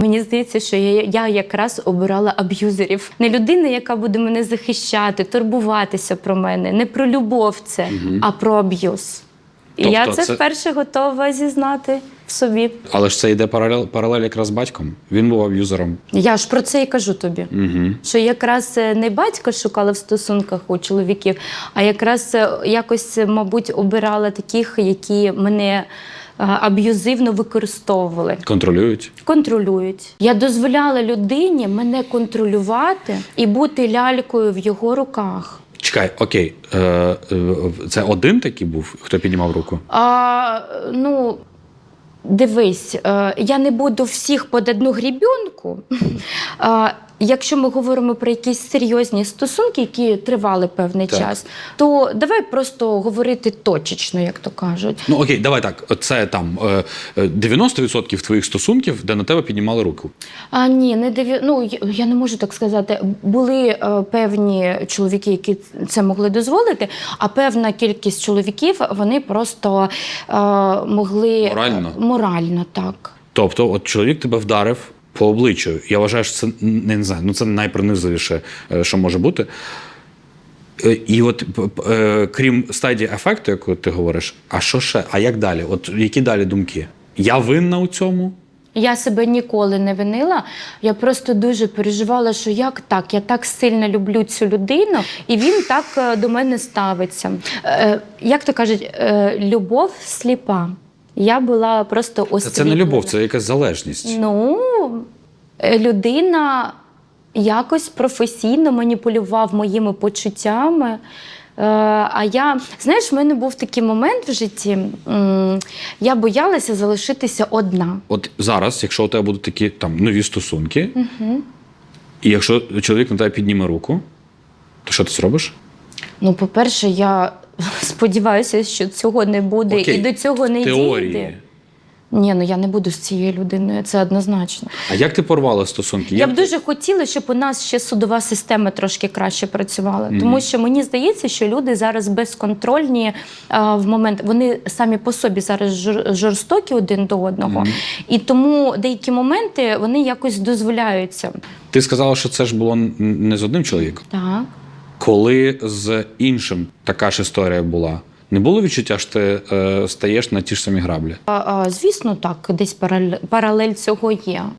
Мені здається, що я, я якраз обирала аб'юзерів. Не людина, яка буде мене захищати, турбуватися про мене, не про любов це, а про аб'юз. І я Тобто це, це- вперше готова зізнати в собі. Але ж це йде паралель, паралель якраз з батьком. Він був аб'юзером. Я ж про це і кажу тобі. Угу. Що якраз е, не батька шукала в стосунках у чоловіків, а якраз е, якось, е, мабуть, обирала таких, які мене аб'юзивно використовували. Контролюють. Контролюють. Я дозволяла людині мене контролювати і бути лялькою в його руках. Чекай, окей, це один такий був, хто піднімав руку? А, ну, дивись, е, я не буду всіх під одну грібінку. Якщо ми говоримо про якісь серйозні стосунки, які тривали певний Так. час, то давай просто говорити точечно, як то кажуть. Ну окей, давай так. Це там е, е, 90% твоїх стосунків, де на тебе піднімали руку. А ні, не дев'я... ну, я- я не можу так сказати. Були е, певні чоловіки, які це могли дозволити, а певна кількість чоловіків вони просто е, могли Морально? морально так. Тобто, от чоловік тебе вдарив по обличчю. Я вважаю, що це не, не знаю, ну це найпринизливіше, е, що може бути. Е, І от е, крім стадії ефекту, яку ти говориш, а що ще? А як далі? От які далі думки? Я винна у цьому? Я себе ніколи не винила. Я просто дуже переживала, що як так, я так сильно люблю цю людину, і він так до мене ставиться. Е, як то кажуть, е, любов сліпа. Я була просто освітлена. це не любов, це якась залежність. Ну, людина якось професійно маніпулював моїми почуттями. Е, А я, знаєш, в мене був такий момент в житті. Я боялася залишитися одна. От зараз, якщо у тебе будуть такі там нові стосунки, і якщо чоловік на тебе підніме руку, то що ти зробиш? Ну, по-перше, я сподіваюся, що цього не буде Окей, і до цього не теорії. дійде. Ні, ну я не буду з цією людиною, це однозначно. А як ти порвала стосунки? Я б дуже хотіла, щоб у нас ще судова система трошки краще працювала. Тому що мені здається, що люди зараз безконтрольні а, в момент. Вони самі по собі зараз жор- жорстокі один до одного. І тому деякі моменти вони якось дозволяються. Ти сказала, що це ж було не з одним чоловіком. Так. Коли з іншим така ж історія була, не було відчуття, що ти е, стаєш на ті ж самі граблі? А, а, звісно, так, десь паралель, паралель цього є.